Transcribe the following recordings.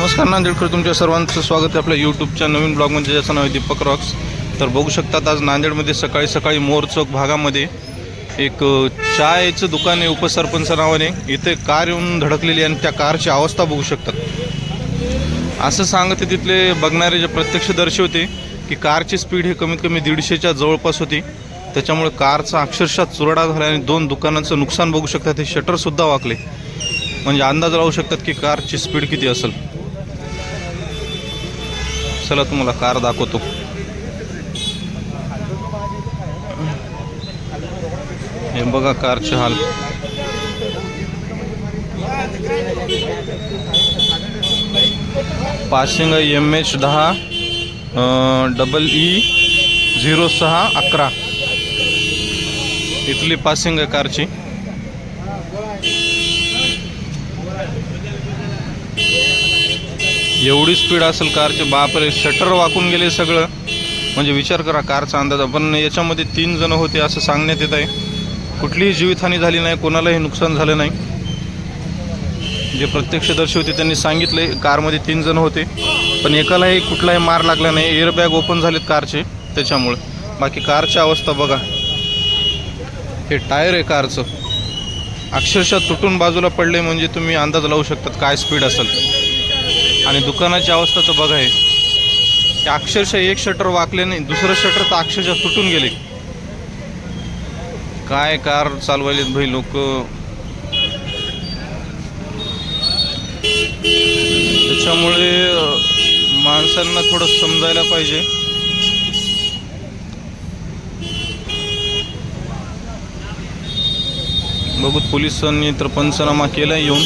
नमस्कार नांदेडकर तुमच्या सर्वांचं स्वागत आहे आपल्या यूट्यूबच्या नवीन ब्लॉगमध्ये ज्याचं नाव आहे दीपक रॉक्स. तर बघू शकतात आज नांदेडमध्ये सकाळी सकाळी मोर चौक भागामध्ये एक चायचं दुकान आहे उपसरपंच नावाने. इथे कार येऊन धडकलेली आहे आणि त्या कारची अवस्था बघू शकतात असं सांगत आहे तिथले बघणारे जे प्रत्यक्षदर्शी होते की कारची स्पीड हे कमीत कमी दीडशेच्या जवळपास होती. त्याच्यामुळे कारचा अक्षरशः चुरडा झाला आणि दोन दुकानांचं नुकसान बघू शकतात हे शटरसुद्धा वाकले. म्हणजे अंदाज लावू शकतात की कारची स्पीड किती असेल. चला तुम्हाला कार दाखवतो. हे बघा कारचे हाल. पासिंग एम एच दहा डबल ई झिरो सहा अकरा. इथली पासिंग कारची. एवढी स्पीड असेल कारचे बापरे शटर वाकून गेले सगळं. म्हणजे विचार करा कारचा अंदाज. पण याच्यामध्ये तीन जण होते असं सांगण्यात येत आहे. कुठलीही जीवितहानी झाली नाही कोणालाही नुकसान झालं नाही. जे प्रत्यक्षदर्शी होते त्यांनी सांगितले कारमध्ये तीन जण होते. पण एकालाही कुठलाही मार लागला नाही. एअरबॅग ओपन झालेत कारचे त्याच्यामुळे. बाकी कारची अवस्था बघा. हे टायर आहे कारचं. अक्षरशः तुटून बाजूला पडले म्हणजे तुम्ही अंदाज लावू शकतात काय स्पीड असेल. आणि दुकानाची अवस्था तर बघा आहे अक्षरशः एक शटर वाकले नाही दुसरं शटर तर अक्षरशः तुटून गेले. काय कार चालवायलेत भाई लोक? त्याच्यामुळे माणसांना थोडं समजायला पाहिजे. बघू पोलिसांनी तर पंचनामा केला येऊन.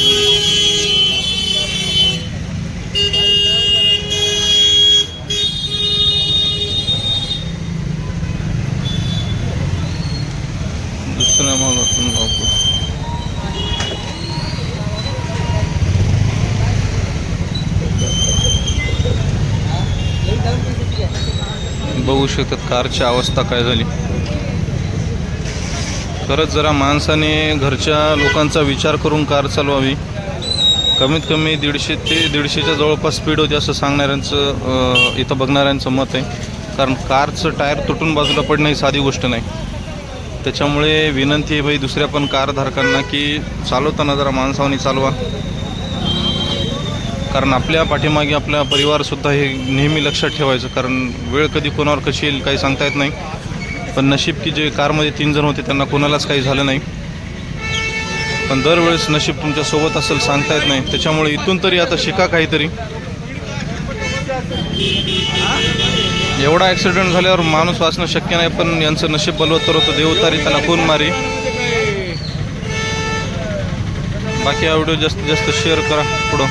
बघू शकतात कारची अवस्था काय झाली. खरंच जरा माणसाने घरच्या लोकांचा विचार करून कार चालवावी. कमीत कमी दीडशे ते दीडशेच्या जवळपास स्पीड होती असं सांगणाऱ्यांचं इथं बघणाऱ्यांचं मत आहे. कारण कारचं टायर तुटून बाजूला पडणं ही साधी गोष्ट नाही. त्याच्यामुळे विनंती आहे भाई दुसऱ्या पण कारधारकांना की चालवताना जरा माणसावनी चालवा. कारण आपल्या पाठीमागे आपला परिवारसुद्धा हे नेहमी लक्षात ठेवायचं कारण वेळ कधी कोणावर कशी येईल काही सांगता येत नाही. पण नशीब की जे कारमध्ये तीन जण होते त्यांना कोणालाच काही झालं नाही. पण दरवेळेस नशीब तुमच्यासोबत असेल सांगता येत नाही. त्याच्यामुळे इथून तरी आता शिका काहीतरी. एवढा ॲक्सिडेंट झाल्यावर माणूस वाचणं शक्य नाही पण यांचं नशीब बलवत्तर होतं. देवतारी त्याला खून मारी. बाकी हा व्हिडिओ जास्तीत जास्त शेअर करा पुढं.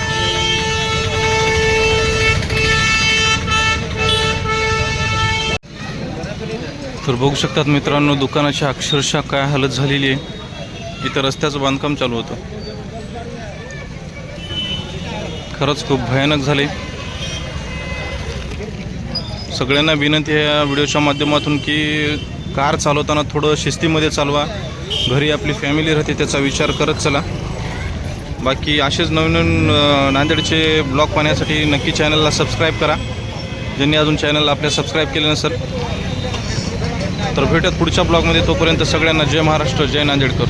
तर बघू शकतात मित्रांनो दुकानाची अक्षरशः काय हालत झालेली आहे. इथं रस्त्याचं बांधकाम चालू होतं. खरंच खूप भयानक झाले सगळ्यांना विनंती आहे या व्हिडिओच्या माध्यमातून की कार चालवताना थोडं शिस्तीमध्ये चालवा. घरी आपली फॅमिली राहते त्याचा विचार करत चला. बाकी असेच नवीन नवीन नांदेडचे ब्लॉग पाहण्यासाठी नक्की चॅनलला सबस्क्राईब करा. ज्यांनी अजून चॅनलला आपल्या सबस्क्राईब केलं नसेल तर भेटत पुढच्या ब्लॉगमध्ये. तोपर्यंत सगळ्यांना जय महाराष्ट्र जय नांदेडकर.